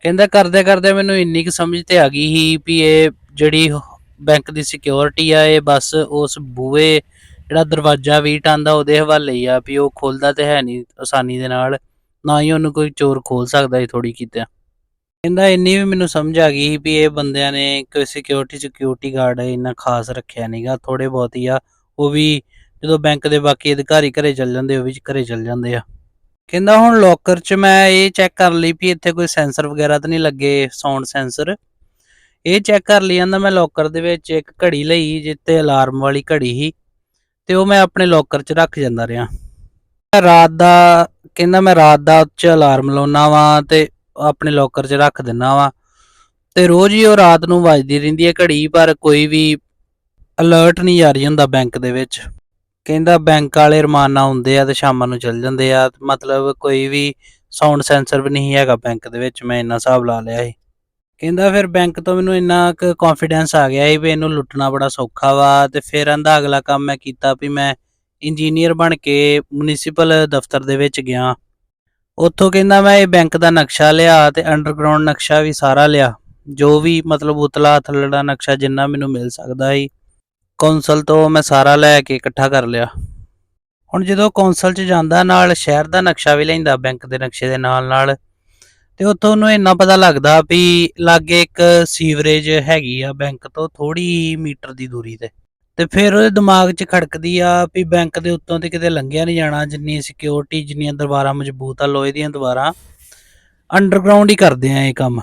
Speaker 1: ਕਹਿੰਦਾ ਕਰਦੇ ਕਰਦੇ ਮੈਨੂੰ ਇੰਨੀ ਕੁ ਸਮਝ ਤੇ ਆ ਗਈ ਸੀ ਵੀ ਇਹ ਜਿਹੜੀ ਬੈਂਕ ਦੀ ਸਿਕਿਉਰਿਟੀ ਆ, ਇਹ ਬਸ ਉਸ ਬੂਏ ਜਿਹੜਾ ਦਰਵਾਜ਼ਾ ਵੀ ਟਾਂਦਾ ਉਹਦੇ ਹਵਾਲੇ ਹੀ ਆ ਵੀ ਉਹ ਖੋਲਦਾ ਤੇ ਹੈ ਨਹੀਂ ਆਸਾਨੀ ਦੇ ਨਾਲ, ਨਾ ਹੀ ਉਹਨੂੰ ਕੋਈ ਚੋਰ ਖੋਲ ਸਕਦਾ ਏ ਥੋੜੀ ਕਿਤੇ। ਕਹਿੰਦਾ ਇੰਨੀ ਵੀ ਮੈਨੂੰ ਸਮਝ ਆ ਗਈ ਸੀ ਵੀ ਇਹ ਬੰਦਿਆਂ ਨੇ ਕੋਈ ਸਿਕਿਉਰਿਟੀ ਸਿਕਿਉਰਿਟੀ ਗਾਰਡ ਇੰਨਾ ਖਾਸ ਰੱਖਿਆ ਨਹੀਂਗਾ ਥੋੜੇ ਬਹੁਤ ਹੀ ਆ, ਉਹ ਵੀ ਜਦੋਂ ਬੈਂਕ ਦੇ ਬਾਕੀ ਅਧਿਕਾਰੀ ਘਰੇ ਚੱਲ ਜਾਂਦੇ, ਉਹ ਵੀ ਘਰੇ ਚੱਲ ਜਾਂਦੇ ਆ। ਕਹਿੰਦਾ ਹੁਣ ਲੋਕਰ 'ਚ ਮੈਂ ਇਹ ਚੈੱਕ ਕਰ ਲਈ ਵੀ ਇੱਥੇ ਕੋਈ ਸੈਂਸਰ ਵਗੈਰਾ ਤਾਂ ਨਹੀਂ ਲੱਗੇ ਸਾਊਂਡ ਸੈਂਸਰ ਇਹ ਚੈੱਕ ਕਰ ਲਈ ਜਾਂਦਾ ਮੈਂ ਲੋਕਰ ਦੇ ਵਿੱਚ ਇੱਕ ਘੜੀ ਲਈ ਜਿੱਤੇ ਅਲਾਰਮ ਵਾਲੀ ਘੜੀ ਸੀ ਤੇ ਉਹ ਮੈਂ ਆਪਣੇ ਲੋਕਰ 'ਚ ਰੱਖ ਜਾਂਦਾ ਰਿਹਾ। ਰਾਤ ਦਾ, ਕਹਿੰਦਾ ਮੈਂ ਰਾਤ ਦਾ ਉੱਚ ਅਲਾਰਮ ਲਾਉਣਾ ਵਾਂ ਤੇ ਆਪਣੇ ਲੋਕਰ 'ਚ ਰੱਖ ਦਿੰਨਾ ਵਾਂ ਤੇ ਰੋਜ਼ ਹੀ ਉਹ ਰਾਤ ਨੂੰ ਵੱਜਦੀ ਰਹਿੰਦੀ ਹੈ ਘੜੀ, ਪਰ ਕੋਈ ਵੀ ਅਲਰਟ ਨਹੀਂ ਜਾਰੀ ਹੁੰਦਾ ਬੈਂਕ ਦੇ ਵਿੱਚ। ਕਹਿੰਦਾ ਬੈਂਕ ਵਾਲੇ ਰਮਾਨਾ ਹੁੰਦੇ ਆ ਤੇ ਸ਼ਾਮਾਂ ਨੂੰ ਚੱਲ ਜਾਂਦੇ ਆ। ਮਤਲਬ ਕੋਈ ਵੀ ਸਾਊਂਡ ਸੈਂਸਰ ਵੀ ਨਹੀਂ ਹੈਗਾ ਬੈਂਕ ਦੇ ਵਿੱਚ, ਮੈਂ ਇੰਨਾ ਹਿਸਾਬ ਲਾ ਲਿਆ ਸੀ। ਕਹਿੰਦਾ ਫਿਰ ਬੈਂਕ ਤੋਂ ਮੈਨੂੰ ਇੰਨਾ ਕੁ ਕੌਨਫੀਡੈਂਸ ਆ ਗਿਆ ਸੀ ਵੀ ਇਹਨੂੰ ਲੁੱਟਣਾ ਬੜਾ ਸੌਖਾ ਵਾ ਤੇ ਫਿਰ ਇਹਦਾ ਅਗਲਾ ਕੰਮ ਮੈਂ ਕੀਤਾ ਵੀ ਮੈਂ ਇੰਜੀਨੀਅਰ ਬਣ ਕੇ ਮਿਊਨਿਸਪਲ ਦਫ਼ਤਰ ਦੇ ਵਿੱਚ ਗਿਆ। ਉੱਥੋਂ ਕਹਿੰਦਾ ਮੈਂ ਇਹ ਬੈਂਕ ਦਾ ਨਕਸ਼ਾ ਲਿਆ ਤੇ ਅੰਡਰਗਰਾਉਂਡ ਨਕਸ਼ਾ ਵੀ ਸਾਰਾ ਲਿਆ। ਜੋ ਵੀ ਮਤਲਬ ਉਤਲਾ ਥੱਲੜਾ ਨਕਸ਼ਾ ਜਿੰਨਾ ਮੈਨੂੰ ਮਿਲ ਸਕਦਾ ਸੀ। ਕੌਂਸਲ ਤੋਂ ਮੈਂ ਸਾਰਾ ਲੈ ਕੇ ਇਕੱਠਾ ਕਰ ਲਿਆ। ਹੁਣ ਜਦੋਂ ਕੌਂਸਲ 'ਚ ਜਾਂਦਾ ਨਾਲ ਸ਼ਹਿਰ ਦਾ ਨਕਸ਼ਾ ਵੀ ਲੈਂਦਾ, ਬੈਂਕ ਦੇ ਨਕਸ਼ੇ ਦੇ ਨਾਲ ਨਾਲ, ਤੇ ਉੱਥੋਂ ਉਹਨੂੰ ਇੰਨਾ ਪਤਾ ਲੱਗਦਾ ਵੀ ਲਾਗੇ ਇੱਕ ਸੀਵਰੇਜ ਹੈਗੀ ਆ ਬੈਂਕ ਤੋਂ ਥੋੜੀ ਮੀਟਰ ਦੀ ਦੂਰੀ ਤੇ। ਤੇ ਫਿਰ ਉਹਦੇ ਦਿਮਾਗ 'ਚ ਖੜਕਦੀ ਆ ਵੀ ਬੈਂਕ ਦੇ ਉੱਤੋਂ ਤੇ ਕਿਤੇ ਲੰਘਿਆ ਨਹੀਂ ਜਾਣਾ, ਜਿੰਨੀ ਸਿਕਿਉਰਿਟੀ ਜਿੰਨੀਆਂ ਦੀਵਾਰਾਂ ਮਜ਼ਬੂਤ ਆ, ਲੋਹੇ ਦੀਆਂ ਦੀਵਾਰਾਂ ਅੰਡਰਗਰਾਉਂਡ ਹੀ ਕਰਦੇ ਆ ਇਹ ਕੰਮ।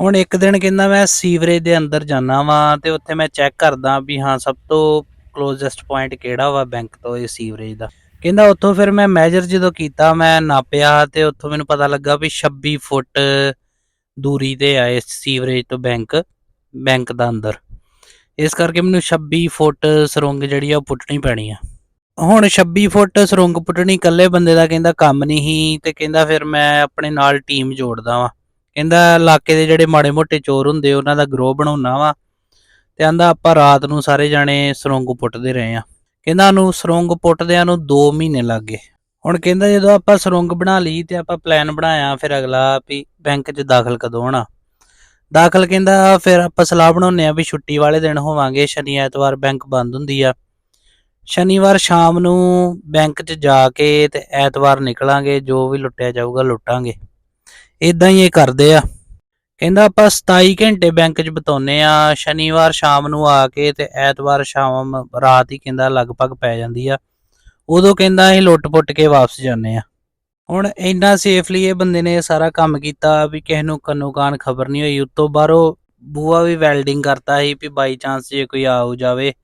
Speaker 1: ਹੁਣ ਇੱਕ ਦਿਨ ਕਹਿੰਦਾ ਮੈਂ ਸੀਵਰੇਜ ਦੇ ਅੰਦਰ ਜਾਣਾ ਵਾਂ ਤੇ ਉੱਥੇ ਮੈਂ ਚੈੱਕ ਕਰਦਾ ਵੀ ਹਾਂ ਸਭ ਤੋਂ ਕਲੋਜ਼ੈਸਟ ਪੁਆਇੰਟ ਕਿਹੜਾ ਵਾ ਬੈਂਕ ਤੋਂ ਇਹ ਸੀਵਰੇਜ ਦਾ। ਕਹਿੰਦਾ ਉੱਥੋਂ ਫਿਰ ਮੈਂ ਮੈਜਰ ਜਦੋਂ ਕੀਤਾ, ਮੈਂ ਨਾਪਿਆ ਤੇ ਉੱਥੋਂ ਮੈਨੂੰ ਪਤਾ ਲੱਗਾ ਵੀ 26 ਫੁੱਟ ਦੂਰੀ ਤੇ ਆ ਇਸ ਸੀਵਰੇਜ ਤੋਂ ਬੈਂਕ ਬੈਂਕ ਦਾ ਅੰਦਰ। ਇਸ ਕਰਕੇ ਮੈਨੂੰ 26 ਫੁੱਟ ਸੁਰੰਗ ਜਿਹੜੀ ਆ ਉਹ ਪੁੱਟਣੀ ਪੈਣੀ ਆ। ਹੁਣ 26 ਫੁੱਟ ਸੁਰੰਗ ਪੁੱਟਣੀ ਇਕੱਲੇ ਬੰਦੇ ਦਾ ਕਹਿੰਦਾ ਕੰਮ ਨਹੀਂ ਸੀ ਤੇ ਕਹਿੰਦਾ ਫਿਰ ਮੈਂ ਆਪਣੇ ਨਾਲ ਟੀਮ ਜੋੜਦਾ ਵਾਂ। ਕਹਿੰਦਾ ਇਲਾਕੇ ਦੇ ਜਿਹੜੇ ਮਾੜੇ ਮੋਟੇ ਚੋਰ ਹੁੰਦੇ, ਉਹਨਾਂ ਦਾ ਗਰੋਹ ਬਣਾਉਣਾ ਵਾ। ਤੇ ਕਹਿੰਦਾ ਆਪਾਂ ਰਾਤ ਨੂੰ ਸਾਰੇ ਜਾਣੇ ਸੁਰੰਗ ਪੁੱਟਦੇ ਰਹੇ ਆ। ਕਹਿੰਦਾ ਨੂੰ ਸੁਰੰਗ ਪੁੱਟਦਿਆਂ ਨੂੰ 2 ਮਹੀਨੇ ਲੱਗ ਗਏ। ਹੁਣ ਕਹਿੰਦਾ ਜਦੋਂ ਆਪਾਂ ਸੁਰੰਗ ਬਣਾ ਲਈ ਤੇ ਆਪਾਂ ਪਲਾਨ ਬਣਾਇਆ, ਫਿਰ ਅਗਲਾ ਵੀ ਬੈਂਕ 'ਚ ਦਾਖਲ ਕਦੋਂ ਹੋਣਾ। ਦਾਖਲ ਕਹਿੰਦਾ ਫਿਰ ਆਪਾਂ ਸਲਾਹ ਬਣਾਉਂਦੇ ਆ ਵੀ ਛੁੱਟੀ ਵਾਲੇ ਦਿਨ ਹੋਵਾਂਗੇ, ਸ਼ਨੀ ਐਤਵਾਰ ਬੈਂਕ ਬੰਦ ਹੁੰਦੀ ਆ। ਸ਼ਨੀਵਾਰ ਸ਼ਾਮ ਨੂੰ ਬੈਂਕ 'ਚ ਜਾ ਕੇ ਤੇ ਐਤਵਾਰ ਨਿਕਲਾਂਗੇ, ਜੋ ਵੀ ਲੁੱਟਿਆ ਜਾਊਗਾ ਲੁੱਟਾਂਗੇ। ਇਦਾਂ ਹੀ ਇਹ ਕਰਦੇ ਆ। ਕਹਿੰਦਾ ਆਪਾਂ 27 ਘੰਟੇ ਬੈਂਕ 'ਚ ਬਿਤਾਉਨੇ ਆ, ਸ਼ਨੀਵਾਰ ਸ਼ਾਮ ਨੂੰ ਆ ਕੇ ਤੇ ਐਤਵਾਰ ਸ਼ਾਮ ਰਾਤ ਹੀ ਕਹਿੰਦਾ ਲਗਭਗ ਪੈ ਜਾਂਦੀ ਆ। ਉਦੋਂ ਕਹਿੰਦਾ ਅਸੀਂ ਲੁੱਟ-ਪੁੱਟ ਕੇ ਵਾਪਸ ਜਾਂਦੇ ਆ। ਹੁਣ ਇੰਨਾ ਸੇਫਲੀ ਇਹ ਬੰਦੇ ਨੇ ਸਾਰਾ ਕੰਮ ਕੀਤਾ ਵੀ ਕਿਸੇ ਨੂੰ ਕੰਨੋ ਕਾਨ ਖਬਰ ਨਹੀਂ ਹੋਈ। ਉਤੋਂ ਬਾਹਰੋਂ ਬੂਆ ਵੀ ਵੈਲਡਿੰਗ ਕਰਤਾ ਸੀ ਵੀ ਬਾਈ ਚਾਂਸ ਜੇ ਕੋਈ ਆਉ ਜਾਵੇ।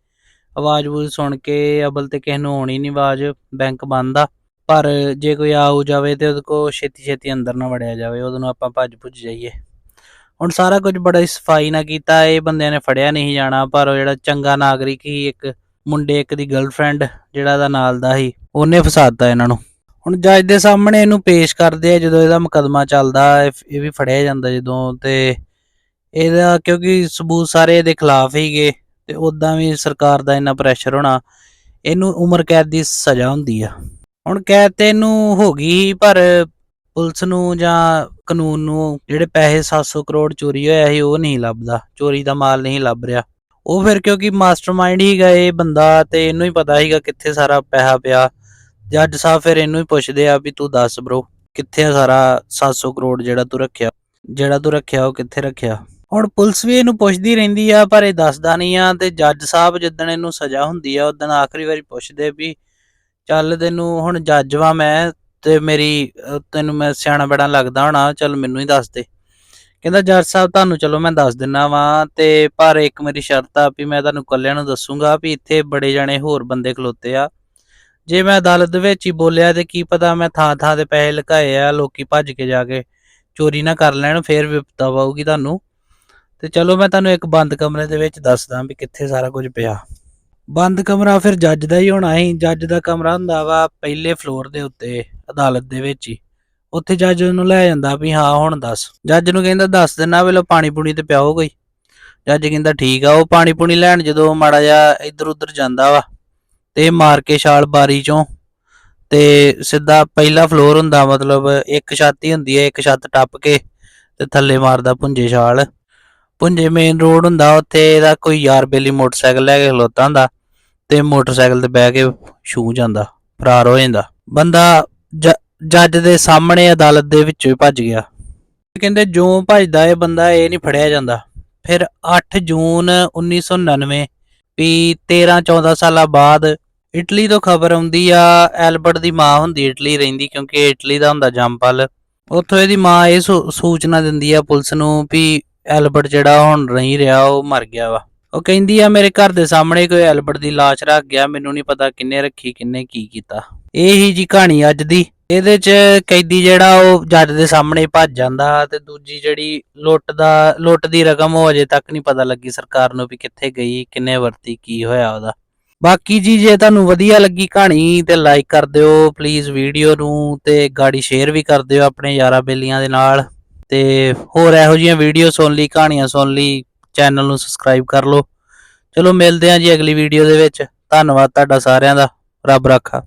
Speaker 1: ਆਵਾਜ਼ ਬੂਜ਼ ਸੁਣ ਕੇ ਅਬਲ ਤੇ ਕਿਸੇ ਨੂੰ ਆਉਣੀ ਨਹੀਂ ਆਵਾਜ਼ ਬੈਂਕ ਬੰਦ ਆ। ਪਰ ਜੇ ਕੋਈ ਆਉ ਜਾਵੇ ਤੇ ਉਹਦੇ ਕੋ ਛੇਤੀ ਛੇਤੀ ਅੰਦਰ ਨਾ ਵੜਿਆ ਜਾਵੇ, ਉਹਦੋਂ ਨੂੰ ਆਪਾਂ ਭੱਜ ਭੁੱਜ ਜਾਈਏ। ਹੁਣ ਸਾਰਾ ਕੁਝ ਬੜਾ ਸਫ਼ਾਈ ਨਾਲ ਕੀਤਾ, ਇਹ ਬੰਦਿਆਂ ਨੇ ਫੜਿਆ ਨਹੀਂ ਜਾਣਾ, ਪਰ ਉਹ ਜਿਹੜਾ ਚੰਗਾ ਨਾਗਰਿਕ ਸੀ, ਇੱਕ ਮੁੰਡੇ, ਇੱਕ ਦੀ ਗਰਲਫ੍ਰੈਂਡ ਜਿਹੜਾ ਦਾ ਨਾਲ ਦਾ ਸੀ, ਉਹਨੇ ਫਸਾਤਾ ਇਹਨਾਂ ਨੂੰ। ਹੁਣ ਜੱਜ ਦੇ ਸਾਹਮਣੇ ਇਹਨੂੰ ਪੇਸ਼ ਕਰਦੇ ਆ, ਜਦੋਂ ਇਹਦਾ ਮੁਕਦਮਾ ਚੱਲਦਾ, ਇਹ ਇਹ ਵੀ ਫੜਿਆ ਜਾਂਦਾ ਜਦੋਂ, ਤੇ ਇਹਦਾ ਕਿਉਂਕਿ ਸਬੂਤ ਸਾਰੇ ਇਹਦੇ ਖਿਲਾਫ ਹੀਗੇ ਤੇ ਉਦਾਂ ਵੀ ਸਰਕਾਰ ਦਾ ਇੰਨਾ ਪ੍ਰੈਸ਼ਰ ਹੋਣਾ, ਇਹਨੂੰ ਉਮਰ ਕੈਦ ਦੀ ਸਜ਼ਾ ਹੁੰਦੀ ਆ। ਹੁਣ ਕੈਦ ਤੇ ਇਹਨੂੰ ਹੋ ਗਈ ਪਰ ਪੁਲਿਸ ਨੂੰ ਜਾਂ ਕਾਨੂੰਨ ਨੂੰ ਜਿਹੜੇ ਪੈਸੇ 700 ਕਰੋੜ ਚੋਰੀ ਹੋਇਆ ਸੀ, ਉਹ ਨਹੀਂ ਲੱਭਦਾ। ਚੋਰੀ ਦਾ ਮਾਲ ਨਹੀਂ ਲੱਭ ਰਿਹਾ। ਉਹ ਫਿਰ ਕਿਉਂਕਿ ਮਾਸਟਰਮਾਈਂਡ ਹੀਗਾ ਇਹ ਬੰਦਾ ਤੇ ਇਹਨੂੰ ਹੀ ਪਤਾ ਸੀਗਾ ਕਿੱਥੇ ਸਾਰਾ ਪੈਸਾ ਪਿਆ। ਜੱਜ ਸਾਹਿਬ ਫਿਰ ਇਹਨੂੰ ਹੀ ਪੁੱਛਦੇ ਆ ਵੀ ਤੂੰ ਦੱਸ ਬ్రో ਕਿੱਥੇ ਆ ਸਾਰਾ 700 ਕਰੋੜ ਜਿਹੜਾ ਤੂੰ ਰੱਖਿਆ? ਜਿਹੜਾ ਤੂੰ ਰੱਖਿਆ, ਉਹ ਕਿੱਥੇ ਰੱਖਿਆ? ਹੁਣ ਪੁਲਿਸ ਵੀ ਇਹਨੂੰ ਪੁੱਛਦੀ ਰਹਿੰਦੀ ਆ, ਪਰ ਇਹ ਦੱਸਦਾ ਨਹੀਂ ਆ ਤੇ ਜੱਜ ਸਾਹਿਬ ਜਿੱਦਣ ਇਹਨੂੰ ਸਜ਼ਾ ਹੁੰਦੀ ਆ ਉਦੋਂ ਆਖਰੀ ਵਾਰੀ ਪੁੱਛਦੇ ਵੀ ਚੱਲ ਤੈਨੂੰ ਹੁਣ ਜੱਜ ਵਾਂ ਮੈਂ ਤੇ ਮੇਰੀ ਅਹ, ਤੈਨੂੰ ਮੈਂ ਸਿਆਣਾ ਬੜਾ ਲੱਗਦਾ ਹੋਣਾ ਚੱਲ ਮੈਨੂੰ ਹੀ ਦੱਸ ਦੇ। ਕਹਿੰਦਾ ਜੱਜ ਸਾਹਿਬ ਤੁਹਾਨੂੰ ਚਲੋ ਮੈਂ ਦੱਸ ਦਿੰਨਾ ਵਾਂ ਤੇ ਪਰ ਇੱਕ ਮੇਰੀ ਸ਼ਰਤ ਆ ਵੀ ਮੈਂ ਤੁਹਾਨੂੰ ਕੱਲਿਆਂ ਨੂੰ ਦੱਸੂਗਾ ਵੀ ਇੱਥੇ ਬੜੇ ਜਾਣੇ ਹੋਰ ਬੰਦੇ ਖਲੋਤੇ ਆ। ਜੇ ਮੈਂ ਅਦਾਲਤ ਦੇ ਵਿੱਚ ਹੀ ਬੋਲਿਆ ਤੇ ਕੀ ਪਤਾ ਮੈਂ ਥਾਂ ਥਾਂ ਤੇ ਪੈਸੇ ਲੁਕਾਏ ਆ ਲੋਕੀ ਭੱਜ ਕੇ ਜਾ ਕੇ ਚੋਰੀ ਨਾ ਕਰ ਲੈਣ ਫੇਰ ਵਿਪਤਾ ਪਾਊਗੀ ਤੁਹਾਨੂੰ। ਤੇ ਚਲੋ ਮੈਂ ਤੁਹਾਨੂੰ ਇੱਕ ਬੰਦ ਕਮਰੇ ਦੇ ਵਿੱਚ ਦੱਸਦਾ ਵੀ ਕਿੱਥੇ ਸਾਰਾ ਕੁਝ ਪਿਆ। ਬੰਦ ਕਮਰਾ ਫਿਰ ਜੱਜ ਦਾ ਹੀ ਹੋਣਾ ਸੀ। ਜੱਜ ਦਾ ਕਮਰਾ ਹੁੰਦਾ ਵਾ ਪਹਿਲੇ ਫਲੋਰ ਦੇ ਉੱਤੇ, ਅਦਾਲਤ ਦੇ ਵਿੱਚ ਹੀ। ਉੱਥੇ ਜੱਜ ਨੂੰ ਲੈ ਜਾਂਦਾ ਵੀ ਹਾਂ, ਹੁਣ ਦੱਸ। ਜੱਜ ਨੂੰ ਕਹਿੰਦਾ, ਦੱਸ ਦੇਣਾ ਵੇਲੋ ਪਾਣੀ ਪੂਣੀ ਤੇ ਪਿਆਓ ਕੋਈ। ਜੱਜ ਕਹਿੰਦਾ, ਠੀਕ ਆ, ਉਹ ਪਾਣੀ ਪੂਣੀ ਲੈਣ ਜਦੋਂ ਮਾੜਾ ਜਿਹਾ ਇੱਧਰ ਉੱਧਰ ਜਾਂਦਾ ਵਾ ਤੇ ਮਾਰ ਕੇ ਛਾਲ ਬਾਰੀ ਚੋਂ ਤੇ ਸਿੱਧਾ ਪਹਿਲਾ ਫਲੋਰ ਹੁੰਦਾ, ਮਤਲਬ ਇੱਕ ਛੱਤ ਹੀ ਹੁੰਦੀ ਹੈ, ਇੱਕ ਛੱਤ ਟੱਪ ਕੇ ਤੇ ਥੱਲੇ ਮਾਰਦਾ ਪੁੰਜੇ ਛਾਲ। ਪੁੰਜੇ ਮੇਨ ਰੋਡ ਹੁੰਦਾ, ਉੱਥੇ ਇਹਦਾ ਕੋਈ ਯਾਰ ਬੇਲੀ ਮੋਟਰਸਾਈਕਲ ਲੈ ਕੇ ਖਲੋਤਾ ਹੁੰਦਾ ਤੇ ਮੋਟਰਸਾਈਕਲ ਤੇ ਬਹਿ ਕੇ ਛੂ ਜਾਂਦਾ, ਫਰਾਰ ਹੋ ਜਾਂਦਾ। ਬੰਦਾ ਜੱਜ ਦੇ ਸਾਹਮਣੇ ਅਦਾਲਤ ਦੇ ਵਿੱਚੋਂ ਹੀ ਭੱਜ ਗਿਆ। ਕਹਿੰਦੇ ਜੋ ਭੱਜਦਾ ਇਹ ਬੰਦਾ ਇਹ ਨਹੀਂ ਫੜਿਆ ਜਾਂਦਾ। ਫਿਰ 8 ਜੂਨ 1999 ਵੀ 13 14 ਸਾਲਾਂ ਬਾਅਦ ਇਟਲੀ ਤੋਂ ਖਬਰ ਆਉਂਦੀ ਆ, ਐਲਬਰਟ ਦੀ ਮਾਂ ਹੁੰਦੀ ਇਟਲੀ ਰਹਿੰਦੀ ਕਿਉਂਕਿ ਇਟਲੀ ਦਾ ਹੁੰਦਾ ਜੰਪਲ ਉੱਥੋਂ ਇਹਦੀ ਮਾਂ ਇਹ ਸੂ- ਸੂਚਨਾ ਦਿੰਦੀ ਆ ਪੁਲਿਸ ਨੂੰ ਵੀ ਐਲਬਰਟ ਜਿਹੜਾ ਹੁਣ ਨਹੀਂ ਰਿਹਾ, ਉਹ ਮਰ ਗਿਆ ਵਾ। ਉਹ ਕਹਿੰਦੀ ਆ, ਮੇਰੇ ਘਰ ਦੇ ਸਾਹਮਣੇ ਕੋਈ ਐਲਬਰਟ ਦੀ ਲਾਸ਼ ਰੱਖ ਗਿਆ, ਮੈਨੂੰ ਨਹੀਂ ਪਤਾ ਕਿੰਨੇ ਰੱਖੀ, ਕਿੰਨੇ ਕੀ ਕੀਤਾ। ਇਹ ਹੀ ਜੀ ਕਹਾਣੀ ਅੱਜ ਦੀ। ਇਹਦੇ ਚ ਕੈਦੀ ਜਿਹੜਾ, ਉਹ ਜੱਜ ਦੇ ਸਾਹਮਣੇ ਭੱਜ ਜਾਂਦਾ ਤੇ ਦੂਜੀ ਜਿਹੜੀ ਲੁੱਟ ਦਾ, ਲੁੱਟ ਦੀ ਰਕਮ ਉਹ ਅਜੇ ਤੱਕ ਨਹੀਂ ਪਤਾ ਲੱਗੀ ਸਰਕਾਰ ਨੂੰ ਵੀ ਕਿੱਥੇ ਗਈ, ਕਿੰਨੇ ਵਰਤੀ, ਕੀ ਹੋਇਆ ਉਹਦਾ। ਬਾਕੀ ਜੀ, ਜੇ ਤੁਹਾਨੂੰ ਵਧੀਆ ਲੱਗੀ ਕਹਾਣੀ ਤੇ ਲਾਈਕ ਕਰ ਦਿਓ ਪਲੀਜ਼ ਵੀਡੀਓ ਨੂੰ ਤੇ ਗਾੜੀ ਸ਼ੇਅਰ ਵੀ ਕਰ ਦਿਓ ਆਪਣੇ ਯਾਰਾਂ ਬੇਲੀਆਂ ਦੇ ਨਾਲ। ਤੇ ਹੋਰ ਇਹੋ ਜਿਹੀਆਂ ਵੀਡੀਓ ਸੁਣ ਲਈ, ਕਹਾਣੀਆਂ ਸੁਣ ਲਈ ਚੈਨਲ ਨੂੰ ਸਬਸਕ੍ਰਾਈਬ ਕਰ ਲਓ। ਚਲੋ ਮਿਲਦੇ ਹਾਂ ਜੀ ਅਗਲੀ ਵੀਡੀਓ ਦੇ ਵਿੱਚ। ਧੰਨਵਾਦ ਤੁਹਾਡਾ ਸਾਰਿਆਂ ਦਾ। ਰੱਬ ਰਾਖਾ।